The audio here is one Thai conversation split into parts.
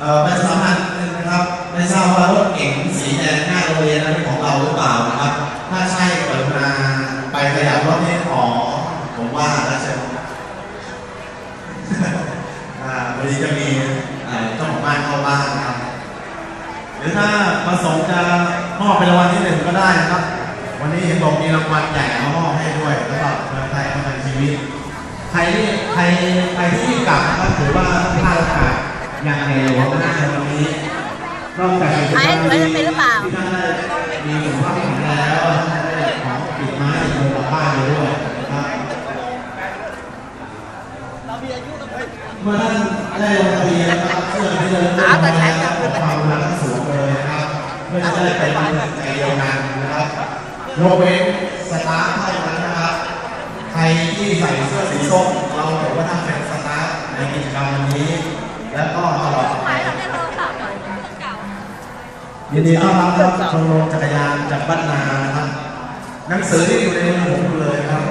เอ่อเป็นสำคัญหนึ่งนะครับไม่ทราบว่ารถเก๋งสีแดงหน้าโรงเรียนนั้นเป็นของเราหรือเปล่านะครับ ถ้าใช่กรุณาไปขยับรถให้ขอผมว่าแล้วเชิญอ่าวันนี้จะมีเอ่อเจ้าของบ้านเข้าบ้านนะครับหรือถ้าประสงค์จะมอบเป็นรางวัลที่หนึ่งก็ได้นะครับ วันนี้เห็นบอกมีรางวัลใหญ่มามอบให้ด้วยสำหรับเมืองไทยประกันชีวิตใครที่ใครใครที่กลับ นอกจากไอ้หนูจะเป็นหรือเปล่าที่ท่นได้มีสุขภาพแข็งแรงแล้วได้ของปิดไม้ติดมือกลับบ้านไปด้วยครับเมื่อท่านได้ลงทะเบียนนะครับเพื่อที่จะเริ่มงานของความรักสูงเลยนะครับเพื่อจะได้เป็นใจเดียวกันนะครับยกเวนสตาร์ทเท่านั้นนะครับใครที่ใส่เสื้อสีส้มเราถือว่าท่านเป็นสตาร์ในกิจกรรมวันนี้ แล้วก็ตลอด ยินดีต้อนรับครับชมรมจักรยานจากบ้านนานะครับ หนังสือที่อยู่ในมือผมเลยครับ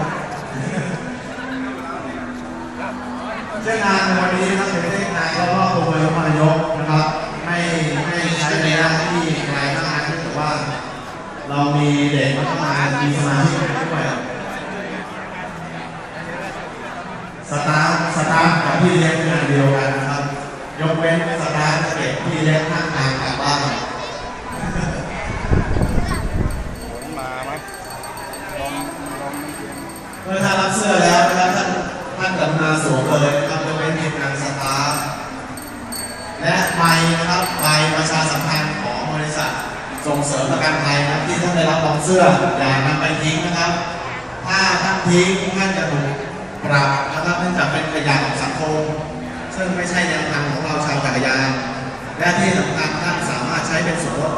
เช่นงานในวันนี้นะครับเป็นเช่นงานแล้วก็ตัวรมายกนะครับ ไม่ไม่ใช้ในหน้าที่งานทั้งนั้นเนื่อว่า เรามีเด็กมาทำงานมีสมาชิกด้วยสตาฟสตาฟกับพี่เลี้ยงงานเดียวกันนะครับ ยกเว้นสตาฟจะเก็บพี่เลี้ยงข้างทางกลับบ้าน มื่อท่านรับเสื้อแล้วนะครับท่านท่านกรุณาสวมเลยนะครับยกเว้นทีมงานสตาฟและใบนะครับใบประชาสัมพันธ์ของบริษัทส่งเสริมประกันภัยนะครับที่ท่านได้รับรองเสื้ออย่านำไปทิ้งนะครับ ถ้าท่านทิ้งท่านจะถูกปรับนะครับเนื่องจากเป็นขยะของสังคมซึ่งไม่ใช่แนวทางของเราชาวจักรยานและที่สำคัญท่านสามารถใช้เป็นส่วนลด